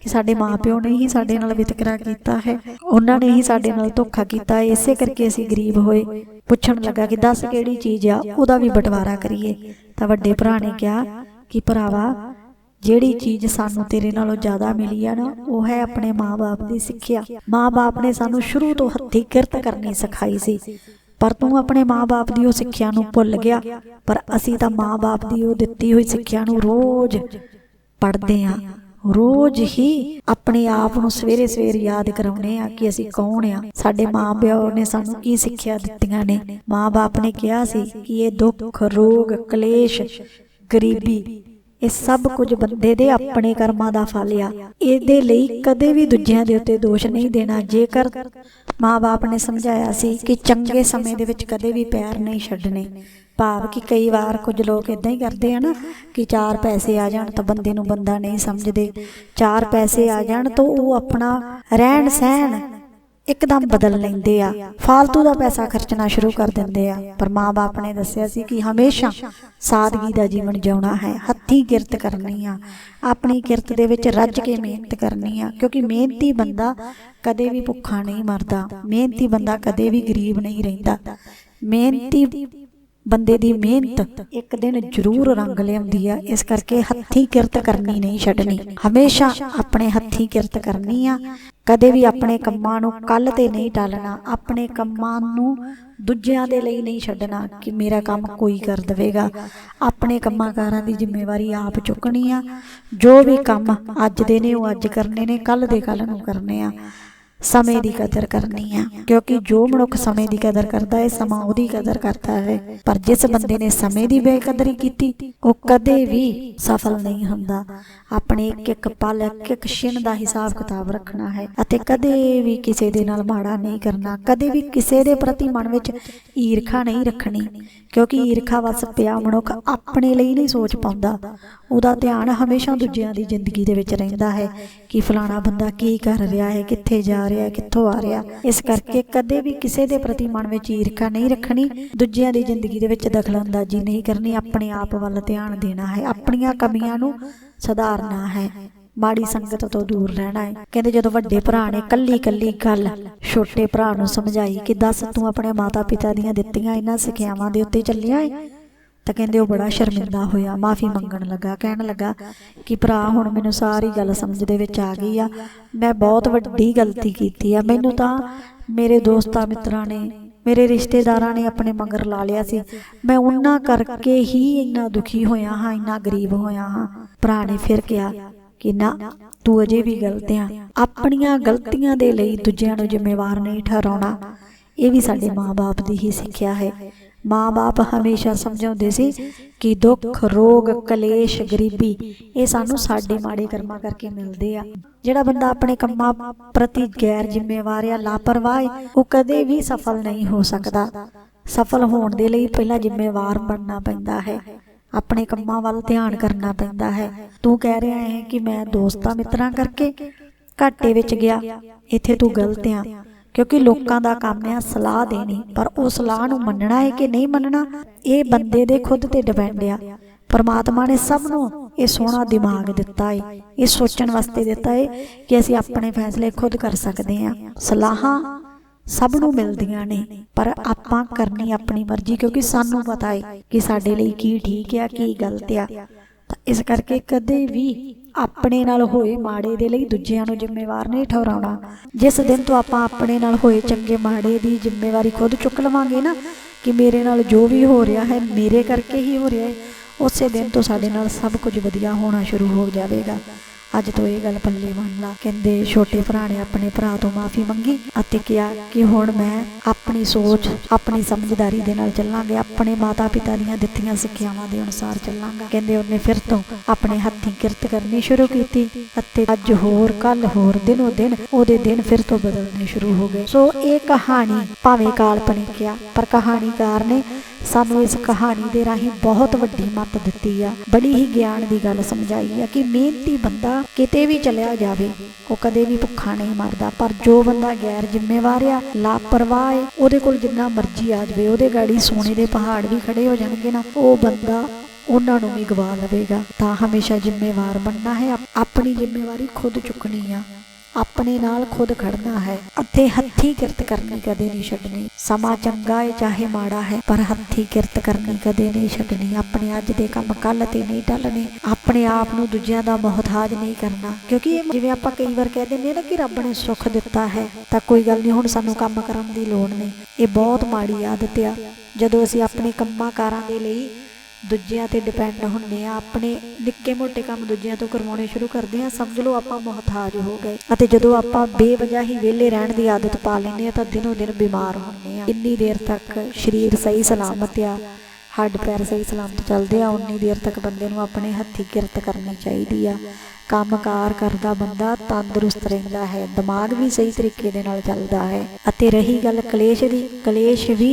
ਕਿ ਸਾਡੇ ਮਾਪਿਓ ਨੇ ਹੀ ਸਾਡੇ ਨਾਲ ਵਿਤਕਰਾ ਕੀਤਾ ਹੈ। ਉਹਨਾਂ ਨੇ ਹੀ ਸਾਡੇ ਨਾਲ ਧੋਖਾ ਕੀਤਾ ਹੈ। ਇਸੇ ਕਰਕੇ ਅਸੀਂ ਗਰੀਬ ਹੋਏ। ਪੁੱਛਣ ਲੱਗਾ ਕਿ ਦੱਸ ਕਿਹੜੀ ਚੀਜ਼ ਆ? ਉਹਦਾ ਵੀ ਬਟਵਾਰਾ ਕਰੀਏ। ਤਾਂ ਵੱਡੇ ਭਰਾ ਨੇ ਕਿਹਾ ਕਿ ਭਰਾਵਾ ਜਿਹੜੀ ਚੀਜ਼ ਸਾਨੂੰ ਤੇਰੇ ਨਾਲੋਂ ਜ਼ਿਆਦਾ ਮਿਲੀ ਆ ਨਾ ਉਹ ਹੈ ਆਪਣੇ ਮਾਪੇ ਦੀ ਸਿੱਖਿਆ। ਮਾਪੇ ਨੇ ਸਾਨੂੰ ਸ਼ੁਰੂ ਤੋਂ ਹੱਥੀਂ ਕਿਰਤ ਕਰਨੀ ਸਿਖਾਈ ਸੀ। ਪਰ ਤੂੰ ਆਪਣੇ ਮਾਪੇ ਦੀ ਉਹ ਸਿੱਖਿਆ ਨੂੰ ਭੁੱਲ ਗਿਆ। ਪਰ ਅਸੀਂ ਤਾਂ ਮਾਪੇ ਦੀ ਉਹ ਦਿੱਤੀ ਹੋਈ ਸਿੱਖਿਆ ਨੂੰ ਰੋਜ਼ ਪੜ੍ਹਦੇ ਆਂ ਰੋਜ਼ ਹੀ ਆਪਣੇ ਆਪ ਨੂੰ ਸਵੇਰੇ ਸਵੇਰ ਯਾਦ ਕਰਾਉਨੇ ਆ ਕਿ ਅਸੀਂ ਕੌਣ ਆ। ਸਾਡੇ ਮਾਪਿਓ ਨੇ ਸਾਨੂੰ ਕੀ ਸਿੱਖਿਆ ਦਿੱਤੀਆਂ ਨੇ? ਮਾਪੇ ਨੇ ਕਿਹਾ ਸੀ ਕਿ ਇਹ ਦੁੱਖ, ਰੋਗ, ਕਲੇਸ਼, ਗਰੀਬੀ, ਇਹ ਸਭ ਕੁਝ ਬੰਦੇ ਦੇ ਆਪਣੇ ਕਰਮਾਂ ਦਾ ਫਲ ਆ। ਇਹਦੇ ਲਈ ਕਦੇ ਵੀ ਦੂਜਿਆਂ ਦੇ ਉੱਤੇ ਦੋਸ਼ ਨਹੀਂ ਦੇਣਾ। ਜੇਕਰ ਮਾਪੇ ਨੇ ਸਮਝਾਇਆ ਸੀ ਕਿ ਚੰਗੇ ਸਮੇਂ ਦੇ ਵਿੱਚ ਕਦੇ ਵੀ ਪੈਰ ਨਹੀਂ ਛੱਡਣੇ ਭਾਵ ਕਿ ਕਈ ਵਾਰ ਕੁਝ ਲੋਕ ਇਦਾਂ ਹੀ ਕਰਦੇ ਆ ਨਾ ਕਿ ਚਾਰ ਪੈਸੇ ਆ ਜਾਣ ਤਾਂ ਬੰਦੇ ਨੂੰ ਬੰਦਾ ਨਹੀਂ ਸਮਝਦੇ। ਚਾਰ ਪੈਸੇ ਆ ਜਾਣ ਤਾਂ ਉਹ ਆਪਣਾ ਰਹਿਣ ਸਹਿਣ ਇੱਕਦਮ ਬਦਲ ਲੈਂਦੇ ਆ। ਫालतू ਦਾ ਪੈਸਾ ਖਰਚਣਾ ਸ਼ੁਰੂ ਕਰ ਦਿੰਦੇ ਆ। ਪਰ ਮਾਪੇ ਨੇ ਦੱਸਿਆ ਸੀ ਕਿ ਹਮੇਸ਼ਾ ਸਾਦਗੀ ਦਾ ਜੀਵਨ ਜਿਉਣਾ ਹੈ। ਹੱਥੀਂ ਕਿਰਤ ਕਰਨੀ ਆ। ਆਪਣੀ ਕਿਰਤ ਦੇ ਵਿੱਚ ਰੱਜ ਕੇ ਮਿਹਨਤ ਕਰਨੀ ਆ। ਕਿਉਂਕਿ ਮਿਹਨਤੀ ਬੰਦਾ ਕਦੇ ਵੀ ਭੁੱਖਾ ਨਹੀਂ ਮਰਦਾ। ਮਿਹਨਤੀ ਬੰਦਾ ਕਦੇ ਵੀ ਗਰੀਬ ਨਹੀਂ ਰਹਿੰਦਾ। ਮਿਹਨਤੀ ਬੰਦੇ ਦੀ ਮਿਹਨਤ ਇੱਕ ਦਿਨ ਜ਼ਰੂਰ ਰੰਗ ਲਿਆਉਂਦੀ ਆ, ਇਸ ਕਰਕੇ ਹੱਥੀਂ ਕਿਰਤ ਕਰਨੀ ਨਹੀਂ ਛੱਡਣੀ। ਹਮੇਸ਼ਾ ਆਪਣੇ ਹੱਥੀਂ ਕਿਰਤ ਕਰਨੀ ਆ। ਕਦੇ ਵੀ ਆਪਣੇ ਕੰਮਾਂ ਨੂੰ ਕੱਲ ਤੇ ਨਹੀਂ ਟਾਲਣਾ, ਆਪਣੇ ਕੰਮਾਂ ਨੂੰ ਦੂਜਿਆਂ ਦੇ ਲਈ ਨਹੀਂ ਛੱਡਣਾ ਕਿ ਮੇਰਾ ਕੰਮ ਕੋਈ ਕਰ ਦੇਵੇਗਾ। ਆਪਣੇ ਕੰਮਾਂ ਕਾਰਾਂ ਦੀ ਜ਼ਿੰਮੇਵਾਰੀ ਆਪ ਚੁੱਕਣੀ ਆ। ਜੋ ਵੀ ਕੰਮ ਅੱਜ ਦੇ ਨੇ, ਉਹ ਅੱਜ ਕਰਨੇ ਨੇ ਕੱਲ ਦੇ ਕੱਲ ਨੂੰ ਕਰਨੇ ਆ। ਸਮੇਂ ਦੀ ਕਦਰ ਕਰਨੀ ਆ। ਕਿਉਂਕਿ ਜੋ ਮਨੁੱਖ ਸਮੇਂ ਦੀ ਕਦਰ ਕਰਦਾ ਹੈ, ਸਮਾਂ ਉਹਦੀ ਕਦਰ ਕਰਦਾ ਹੈ। ਪਰ ਜਿਸ ਬੰਦੇ ਨੇ ਸਮੇਂ ਦੀ ਬੇਕਦਰੀ ਕੀਤੀ, ਉਹ ਕਦੇ ਵੀ ਸਫਲ ਨਹੀਂ ਹੁੰਦਾ। ਆਪਣੇ ਇੱਕ ਇੱਕ ਪਲ ਇੱਕ ਇੱਕ ਛਿਣ ਦਾ ਹਿਸਾਬ ਕਿਤਾਬ ਰੱਖਣਾ ਹੈ ਅਤੇ ਕਦੇ ਵੀ ਕਿਸੇ ਦੇ ਨਾਲ ਮਾੜਾ ਨਹੀਂ ਕਰਨਾ। ਕਦੇ ਵੀ ਕਿਸੇ ਦੇ ਪ੍ਰਤੀ ਮਨ ਵਿੱਚ ਈਰਖਾ ਨਹੀਂ ਰੱਖਣੀ। ਕਿਉਂਕਿ ਈਰਖਾ ਵਸ ਪਿਆ ਮਨੁੱਖ ਆਪਣੇ ਲਈ ਨਹੀਂ ਸੋਚ ਪਾਉਂਦਾ। ਉਹਦਾ ਧਿਆਨ ਹਮੇਸ਼ਾ ਦੂਜਿਆਂ ਦੀ ਜ਼ਿੰਦਗੀ ਦੇ ਵਿੱਚ ਰਹਿੰਦਾ ਹੈ ਕਿ ਫਲਾਣਾ ਬੰਦਾ ਕੀ ਕਰ ਰਿਹਾ ਹੈ, ਕਿੱਥੇ ਜਾ ਰਿਹਾ ਹੈ ਕਿੱਥੋਂ ਆ ਰਿਹਾ। ਇਸ ਕਰਕੇ ਕਦੇ ਵੀ ਕਿਸੇ ਦੇ ਪ੍ਰਤੀ ਮਨ ਵਿੱਚ ਈਰਖਾ ਨਹੀਂ ਰੱਖਣੀ। ਦੂਜਿਆਂ ਦੀ ਜ਼ਿੰਦਗੀ ਦੇ ਵਿੱਚ ਦਖਲਅੰਦਾਜ਼ੀ ਨਹੀਂ ਕਰਨੀ। ਆਪਣੇ ਆਪ ਵੱਲ ਧਿਆਨ ਦੇਣਾ ਹੈ। ਆਪਣੀਆਂ ਕਮੀਆਂ ਨੂੰ ਸੁਧਾਰਨਾ ਹੈ। ਮਾੜੀ ਸੰਗਤ ਤੋਂ ਦੂਰ ਰਹਿਣਾ ਹੈ। ਕਹਿੰਦੇ ਜਦੋਂ ਵੱਡੇ ਭਰਾ ਨੇ ਕੱਲੀ ਕੱਲੀ ਗੱਲ ਛੋਟੇ ਭਰਾ ਨੂੰ ਸਮਝਾਈ ਕਿ ਦੱਸ ਤੂੰ ਆਪਣੇ ਮਾਤਾ ਪਿਤਾ ਦੀਆਂ ਦਿੱਤੀਆਂ ਇਹਨਾਂ ਸਿੱਖਿਆਵਾਂ ਦੇ ਉੱਤੇ ਚੱਲਿਆ ਹੈ ਤਾਂ ਕਹਿੰਦੇ ਉਹ ਬੜਾ ਸ਼ਰਮਿੰਦਾ ਹੋਇਆ, ਮਾਫੀ ਮੰਗਣ ਲੱਗਾ, ਕਹਿਣ ਲੱਗਾ ਕਿ ਭਰਾ ਹੁਣ ਮੈਨੂੰ ਸਾਰੀ ਗੱਲ ਸਮਝ ਦੇ ਵਿੱਚ ਆ ਗਈ ਆ। ਮੈਂ ਬਹੁਤ ਵੱਡੀ ਗਲਤੀ ਕੀਤੀ ਆ। ਮੈਨੂੰ ਤਾਂ ਮੇਰੇ ਦੋਸਤਾਂ ਮਿੱਤਰਾਂ ਨੇ, ਮੇਰੇ ਰਿਸ਼ਤੇਦਾਰਾਂ ਨੇ ਆਪਣੇ ਮਗਰ ਲਾ ਲਿਆ ਸੀ। ਮੈਂ ਉਹਨਾਂ ਕਰਕੇ ਹੀ ਇੰਨਾ ਦੁਖੀ ਹੋਇਆ ਹਾਂ, ਇੰਨਾ ਗਰੀਬ ਹੋਇਆ ਹਾਂ। ਭਰਾ ਨੇ ਫਿਰ ਕਿਹਾ ਕਿ ਨਾ, ਤੂੰ ਅਜੇ ਵੀ ਗਲਤ ਆ। ਆਪਣੀਆਂ ਗਲਤੀਆਂ ਦੇ ਲਈ ਦੂਜਿਆਂ ਨੂੰ ਜ਼ਿੰਮੇਵਾਰ ਨਹੀਂ ਠਹਿਰਾਉਣਾ। ਇਹ ਵੀ ਸਾਡੇ ਮਾਪੇ ਦੀ ਹੀ ਸਿੱਖਿਆ ਹੈ। ਮਾਪੇ ਹਮੇਸ਼ਾ ਸਮਝਾਉਂਦੇ ਸੀ ਕਿ ਦੁੱਖ ਰੋਗ ਕਲੇਸ਼ ਗਰੀਬੀ ਇਹ ਸਾਨੂੰ ਸਾਡੇ ਮਾੜੇ ਕਰਮਾਂ ਕਰਕੇ ਮਿਲਦੇ ਆ। ਜਿਹੜਾ ਬੰਦਾ ਆਪਣੇ ਕੰਮਾਂ ਪ੍ਰਤੀ ਗੈਰ ਜ਼ਿੰਮੇਵਾਰ ਆ ਲਾਪਰਵਾਹ ਹੈ, ਉਹ ਕਦੇ ਵੀ ਸਫਲ ਨਹੀਂ ਹੋ ਸਕਦਾ। ਸਫਲ ਹੋਣ ਦੇ ਲਈ ਪਹਿਲਾਂ ਜ਼ਿੰਮੇਵਾਰ ਬਣਨਾ ਪੈਂਦਾ ਹੈ। ਆਪਣੇ ਕੰਮਾਂ ਵੱਲ ਧਿਆਨ ਕਰਨਾ ਪੈਂਦਾ ਹੈ। ਤੂੰ ਕਹਿ ਰਿਹਾ ਹੈ ਕਿ ਮੈਂ ਦੋਸਤਾਂ ਮਿੱਤਰਾਂ ਕਰਕੇ ਘਾਟੇ ਵਿੱਚ ਗਿਆ। ਇੱਥੇ ਤੂੰ ਗਲਤ ਆ। ਕਿਉਂਕਿ ਲੋਕਾਂ ਦਾ ਕੰਮ ਆ, ਸਲਾਹ ਦੇਣੀ। ਪਰ ਉਹ ਸਲਾਹ ਨੂੰ ਮੰਨਣਾ ਹੈ ਕਿ ਨਹੀਂ ਮੰਨਣਾ, ਇਹ ਬੰਦੇ ਦੇ ਖੁਦ ਤੇ ਡਿਪੈਂਡ ਆ। ਪਰਮਾਤਮਾ ਨੇ ਸਭ ਨੂੰ ਇਹ ਸੋਹਣਾ ਦਿਮਾਗ ਦਿੱਤਾ ਹੈ ਇਹ ਸੋਚਣ ਵਾਸਤੇ ਦਿੱਤਾ ਹੈ ਕਿ ਅਸੀਂ ਆਪਣੇ ਫੈਸਲੇ ਖੁਦ ਕਰ ਸਕਦੇ ਹਾਂ ਸਲਾਹਾਂ ਸਭ ਨੂੰ ਮਿਲਦੀਆਂ ਨੇ, ਪਰ ਆਪਾਂ ਕਰਨੀ ਆਪਣੀ ਮਰਜ਼ੀ, ਕਿਉਂਕਿ ਸਾਨੂੰ ਪਤਾ ਹੈ ਕਿ ਸਾਡੇ ਲਈ ਕੀ ਠੀਕ ਆ, ਕੀ ਗਲਤ ਆ। ਤਾਂ ਇਸ ਕਰਕੇ ਕਦੇ ਵੀ ਆਪਣੇ ਨਾਲ ਹੋਏ ਮਾੜੇ ਦੇ ਲਈ ਦੂਜਿਆਂ ਨੂੰ ਜ਼ਿੰਮੇਵਾਰ ਨਹੀਂ ਠਹਿਰਾਉਣਾ। ਜਿਸ ਦਿਨ ਤੋਂ ਆਪਾਂ ਆਪਣੇ ਨਾਲ ਹੋਏ ਚੰਗੇ ਮਾੜੇ ਦੀ ਜ਼ਿੰਮੇਵਾਰੀ ਖੁਦ ਚੁੱਕ ਲਵਾਂਗੇ ਨਾ, ਕਿ ਮੇਰੇ ਨਾਲ ਜੋ ਵੀ ਹੋ ਰਿਹਾ ਹੈ, ਮੇਰੇ ਕਰਕੇ ਹੀ ਹੋ ਰਿਹਾ ਹੈ, ਉਸੇ ਦਿਨ ਤੋਂ ਸਾਡੇ ਨਾਲ ਸਭ ਕੁਝ ਵਧੀਆ ਹੋਣਾ ਸ਼ੁਰੂ ਹੋ ਜਾਵੇਗਾ। ਅੱਜ ਤੋਂ ਇਹ ਗੱਲ ਪੱਲੇ ਬੰਨ ਲਾ। ਕਹਿੰਦੇ, ਛੋਟੇ ਭਰਾ ਨੇ ਆਪਣੇ ਭਰਾ ਤੋਂ ਮਾਫੀ ਮੰਗੀ ਅਤੇ ਕਿਹਾ ਕਿ ਹੁਣ ਮੈਂ ਆਪਣੀ ਸੋਚ, ਆਪਣੀ ਸਮਝਦਾਰੀ ਦੇ ਨਾਲ ਚੱਲਾਂਗੇ। ਆਪਣੇ ਮਾਤਾ ਪਿਤਾ ਦੀਆਂ ਦਿੱਤੀਆਂ ਸਿੱਖਿਆਵਾਂ ਦੇ ਅਨੁਸਾਰ ਚੱਲਾਂਗਾ। ਕਹਿੰਦੇ, ਉਹਨੇ ਫਿਰ ਤੋਂ ਆਪਣੇ ਹੱਥੀਂ ਕਿਰਤ ਕਰਨੀ ਸ਼ੁਰੂ ਕੀਤੀ ਅਤੇ ਅੱਜ ਹੋਰ ਕੱਲ ਹੋਰ, ਦਿਨੋ ਦਿਨ ਉਹਦੇ ਦਿਨ ਫਿਰ ਤੋਂ ਬਦਲਣੇ ਸ਼ੁਰੂ ਹੋ ਗਏ। ਸੋ ਇਹ ਕਹਾਣੀ ਭਾਵੇਂ ਕਾਲਪਨਿਕ ਆ, ਪਰ ਕਹਾਣੀਕਾਰ ਨੇ ਸਾਨੂੰ ਇਸ ਕਹਾਣੀ ਦੇ ਰਾਹੀਂ ਬਹੁਤ ਵੱਡੀ ਮੱਤ ਦਿੱਤੀ ਆ। ਬੜੀ ਹੀ ਗਿਆਨ ਦੀ ਗੱਲ ਸਮਝਾਈ ਆ ਕਿ ਮਿਹਨਤੀ ਬੰਦਾ ਕਿਤੇ ਵੀ ਚਲਿਆ ਜਾਵੇ, ਉਹ ਕਦੇ ਵੀ ਭੁੱਖਾ ਨਹੀਂ ਮਰਦਾ। ਪਰ ਜੋ ਬੰਦਾ ਗੈਰ ਜ਼ਿੰਮੇਵਾਰ ਆ, ਲਾਪਰਵਾਹ ਹੈ ਉਹਦੇ ਕੋਲ ਜਿੰਨਾ ਮਰਜ਼ੀ ਆ ਜਾਵੇ, ਉਹਦੇ ਗਾੜੀ ਸੋਨੇ ਦੇ ਪਹਾੜ ਵੀ ਖੜੇ ਹੋ ਜਾਣਗੇ ਨਾ, ਉਹ ਬੰਦਾ ਉਹਨਾਂ ਨੂੰ ਵੀ ਗਵਾ ਲਵੇਗਾ। ਤਾਂ ਹਮੇਸ਼ਾ ਜ਼ਿੰਮੇਵਾਰ ਬਣਨਾ ਹੈ ਆਪਣੀ ਜ਼ਿੰਮੇਵਾਰੀ ਖੁਦ ਚੁੱਕਣੀ ਆ। ਆਪਣੇ ਨਾਲ ਖੁਦ ਖੜਨਾ ਹੈ ਅਤੇ ਹੱਥੀ ਕਿਰਤ ਕਰਨੀ ਕਦੇ ਨਹੀਂ ਛੱਡਣੀ। ਸਮਾਂ ਚੰਗਾ ਹੈ ਚਾਹੇ ਮਾੜਾ ਹੈ, ਪਰ ਹੱਥੀ ਕਿਰਤ ਕਰਨੀ ਕਦੇ ਨਹੀਂ ਛੱਡਣੀ। ਆਪਣੇ ਅੱਜ ਦੇ ਕੰਮ ਕੱਲ ਤੇ ਨਹੀਂ ਟਲਣੇ। ਆਪਣੇ ਆਪ ਨੂੰ ਦੂਜਿਆਂ ਦਾ ਮੁਹਤਾਜ ਨਹੀਂ ਕਰਨਾ। ਕਿਉਂਕਿ ਇਹ ਜਿਵੇਂ ਆਪਾਂ ਕਈ ਵਾਰ ਕਹਿ ਦਿੰਦੇ ਨਾ ਕਿ ਰੱਬ ਨੇ ਸੁੱਖ ਦਿੱਤਾ ਹੈ, ਤਾਂ ਕੋਈ ਗੱਲ ਨਹੀਂ, ਹੁਣ ਸਾਨੂੰ ਕੰਮ ਕਰਨ ਦੀ ਲੋੜ ਨਹੀਂ। ਇਹ ਬਹੁਤ ਮਾੜੀ ਆਦਤ ਆ। ਜਦੋਂ ਅਸੀਂ ਆਪਣੇ ਕੰਮਾਂ ਕਾਰਾਂ ਦੇ ਲਈ ਦੂਜਿਆਂ ਤੇ ਡਿਪੈਂਡ ਹੁੰਨੇ ਆ। ਆਪਣੇ ਨਿੱਕੇ ਮੋਟੇ ਕੰਮ ਦੂਜਿਆਂ ਤੋਂ ਕਰਵਾਉਣੇ ਸ਼ੁਰੂ ਕਰਦੇ ਆ, ਸਮਝ ਲਓ ਆਪਾਂ ਮੁਹਤਾਜ ਹੋ ਗਏ। ਅਤੇ ਜਦੋਂ ਆਪਾਂ ਬੇਵਜ੍ਹਾ ਹੀ ਵਿਹਲੇ ਰਹਿਣ ਦੀ ਆਦਤ ਪਾ ਲੈਂਦੇ ਆ ਤਾਂ ਦਿਨੋ ਦਿਨ ਬਿਮਾਰ ਹੁੰਨੇ ਆ। ਇੰਨੀ ਦੇਰ ਤੱਕ ਸਰੀਰ ਸਹੀ ਸਲਾਮਤ ਆ, ਹੱਡ ਪੈਰ ਸਹੀ ਸਲਾਮਤ ਚੱਲਦੇ ਆ ਉਨੀ ਦੇਰ ਤੱਕ ਬੰਦੇ ਨੂੰ ਆਪਣੇ ਹੱਥੀ ਕਿਰਤ ਕਰਨੀ ਚਾਹੀਦੀ ਆ। ਕੰਮਕਾਰ ਕਰਦਾ ਬੰਦਾ ਤੰਦਰੁਸਤ ਰਹਿੰਦਾ ਹੈ, ਦਿਮਾਗ ਵੀ ਸਹੀ ਤਰੀਕੇ ਦੇ ਨਾਲ ਚੱਲਦਾ ਹੈ। ਅਤੇ ਰਹੀ ਗੱਲ ਕਲੇਸ਼ ਦੀ, ਕਲੇਸ਼ ਵੀ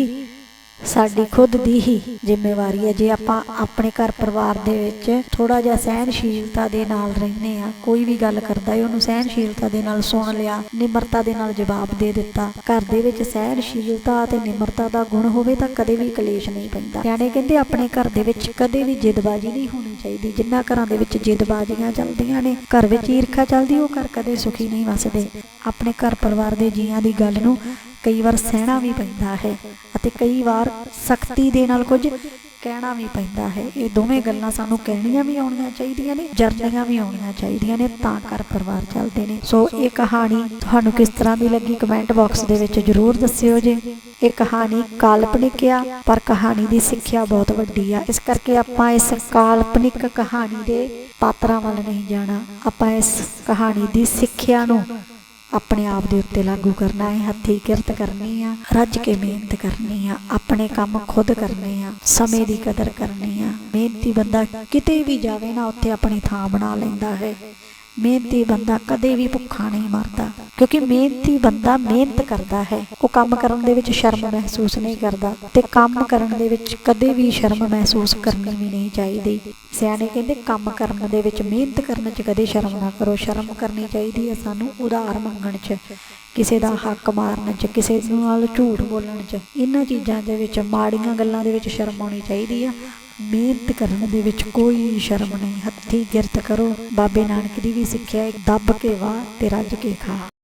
ਸਾਡੀ ਖੁਦ ਦੀ ਹੀ ਜ਼ਿੰਮੇਵਾਰੀ ਹੈ। ਜੇ ਆਪਾਂ ਆਪਣੇ ਘਰ ਪਰਿਵਾਰ ਦੇ ਵਿੱਚ ਥੋੜਾ ਜਿਹਾ ਸਹਿਨਸ਼ੀਲਤਾ ਦੇ ਨਾਲ ਰਹਿੰਦੇ ਆ ਕੋਈ ਵੀ ਗੱਲ ਕਰਦਾ ਹੈ, ਉਹਨੂੰ ਸਹਿਨਸ਼ੀਲਤਾ ਦੇ ਨਾਲ ਸੁਣ ਲਿਆ, ਨਿਮਰਤਾ ਦੇ ਨਾਲ ਜਵਾਬ ਦੇ ਦਿੱਤਾ। ਘਰ ਦੇ ਵਿੱਚ ਸਹਿਨਸ਼ੀਲਤਾ ਅਤੇ ਨਿਮਰਤਾ ਦਾ ਗੁਣ ਹੋਵੇ ਤਾਂ ਕਦੇ ਵੀ ਕਲੇਸ਼ ਨਹੀਂ ਪੈਂਦਾ। ਸਿਆਣੇ ਕਹਿੰਦੇ ਆਪਣੇ ਘਰ ਦੇ ਵਿੱਚ ਕਦੇ ਵੀ ਜਿੱਦਬਾਜ਼ੀ ਨਹੀਂ ਹੋਣੀ ਚਾਹੀਦੀ। ਜਿੰਨਾ ਘਰਾਂ ਦੇ ਵਿੱਚ ਜਿੱਦਬਾਜ਼ੀਆਂ ਚੱਲਦੀਆਂ ਨੇ, ਘਰ ਵਿੱਚ ਈਰਖਾ ਚੱਲਦੀ, ਉਹ ਘਰ ਕਦੇ ਸੁਖੀ ਨਹੀਂ ਵਸਦੇ। ਆਪਣੇ ਘਰ ਪਰਿਵਾਰ ਦੇ ਜੀਆਂ ਦੀ ਗੱਲ ਨੂੰ ਕਈ ਵਾਰ ਸਹਿਣਾ ਵੀ ਪੈਂਦਾ ਹੈ ਅਤੇ ਕਈ ਵਾਰ ਸਖਤੀ ਦੇ ਨਾਲ ਕੁਝ ਕਹਿਣਾ ਵੀ ਪੈਂਦਾ ਹੈ। ਇਹ ਦੋਵੇਂ ਗੱਲਾਂ ਸਾਨੂੰ ਕਹਿਣੀਆਂ ਵੀ ਆਉਣੀਆਂ ਚਾਹੀਦੀਆਂ ਨੇ, ਜਰਨੀਆਂ ਵੀ ਆਉਣੀਆਂ ਚਾਹੀਦੀਆਂ ਨੇ, ਤਾਂ ਘਰ ਪਰਿਵਾਰ ਚੱਲਦੇ ਨੇ। ਸੋ ਇਹ ਕਹਾਣੀ ਤੁਹਾਨੂੰ ਕਿਸ ਤਰ੍ਹਾਂ ਦੀ ਲੱਗੀ ਕਮੈਂਟ ਬਾਕਸ ਦੇ ਵਿੱਚ ਜਰੂਰ ਦੱਸਿਓ ਜੇ। ਇਹ ਕਹਾਣੀ ਕਾਲਪਨਿਕ ਆ, ਪਰ ਕਹਾਣੀ ਦੀ ਸਿੱਖਿਆ ਬਹੁਤ ਵੱਡੀ ਆ। ਇਸ ਕਰਕੇ ਆਪਾਂ ਇਸ ਕਾਲਪਨਿਕ ਕਹਾਣੀ ਦੇ ਪਾਤਰਾਂ ਵੱਲ ਨਹੀਂ ਜਾਣਾ। ਆਪਾਂ ਇਸ ਕਹਾਣੀ ਦੀ ਸਿੱਖਿਆ ਨੂੰ ਆਪਣੇ ਆਪ ਦੇ ਉੱਤੇ ਲਾਗੂ ਕਰਨਾ ਹੈ, ਹੱਥੀ ਕਿਰਤ ਕਰਨੀ ਆ, ਰੱਜ ਕੇ ਮਿਹਨਤ ਕਰਨੀ ਆ, ਆਪਣੇ ਕੰਮ ਖੁਦ ਕਰਨੇ ਆ, ਸਮੇਂ ਦੀ ਕਦਰ ਕਰਨੀ ਆ। ਮਿਹਨਤੀ ਬੰਦਾ ਕਿਤੇ ਵੀ ਜਾਵੇ ਨਾ, ਉੱਥੇ ਆਪਣੀ ਥਾਂ ਬਣਾ ਲੈਂਦਾ ਹੈ। ਮਿਹਨਤੀ ਬੰਦਾ ਕਦੇ ਵੀ ਭੁੱਖਾ ਨਹੀਂ ਮਰਦਾ, ਕਿਉਂਕਿ ਮਿਹਨਤੀ ਬੰਦਾ ਮਿਹਨਤ ਕਰਦਾ ਹੈ। ਉਹ ਕੰਮ ਕਰਨ ਦੇ ਵਿੱਚ ਸ਼ਰਮ ਮਹਿਸੂਸ ਨਹੀਂ ਕਰਦਾ ਤੇ ਕੰਮ ਕਰਨ ਦੇ ਵਿੱਚ ਕਦੇ ਵੀ ਸ਼ਰਮ ਮਹਿਸੂਸ ਕਰਨੀ ਵੀ ਨਹੀਂ ਚਾਹੀਦੀ। ਸਿਆਣੇ ਕਹਿੰਦੇ, ਕੰਮ ਕਰਨ ਦੇ ਵਿੱਚ ਮਿਹਨਤ ਕਰਨ 'ਚ ਕਦੇ ਸ਼ਰਮ ਨਾ ਕਰੋ। ਸ਼ਰਮ ਕਰਨੀ ਚਾਹੀਦੀ ਹੈ ਸਾਨੂੰ ਉਧਾਰ ਮੰਗਣ 'ਚ, ਕਿਸੇ ਦਾ ਹੱਕ ਮਾਰਨ 'ਚ, ਕਿਸੇ ਨਾਲ ਝੂਠ ਬੋਲਣ 'ਚ। ਇਹਨਾਂ ਚੀਜ਼ਾਂ ਦੇ ਵਿੱਚ, ਮਾੜੀਆਂ ਗੱਲਾਂ ਦੇ ਵਿੱਚ ਸ਼ਰਮ ਆਉਣੀ ਚਾਹੀਦੀ ਆ। ਮਿਹਨਤ ਕਰਨ ਦੇ ਵਿੱਚ ਕੋਈ ਸ਼ਰਮ ਨਹੀਂ। ਹੱਥੀ ਕਿਰਤ ਕਰੋ। ਬਾਬੇ ਨਾਨਕ ਦੀ ਵੀ ਸਿੱਖਿਆ ਹੈ, ਦੱਬ ਕੇ ਵਾਹ ਤੇ ਰੱਜ ਕੇ ਖਾ।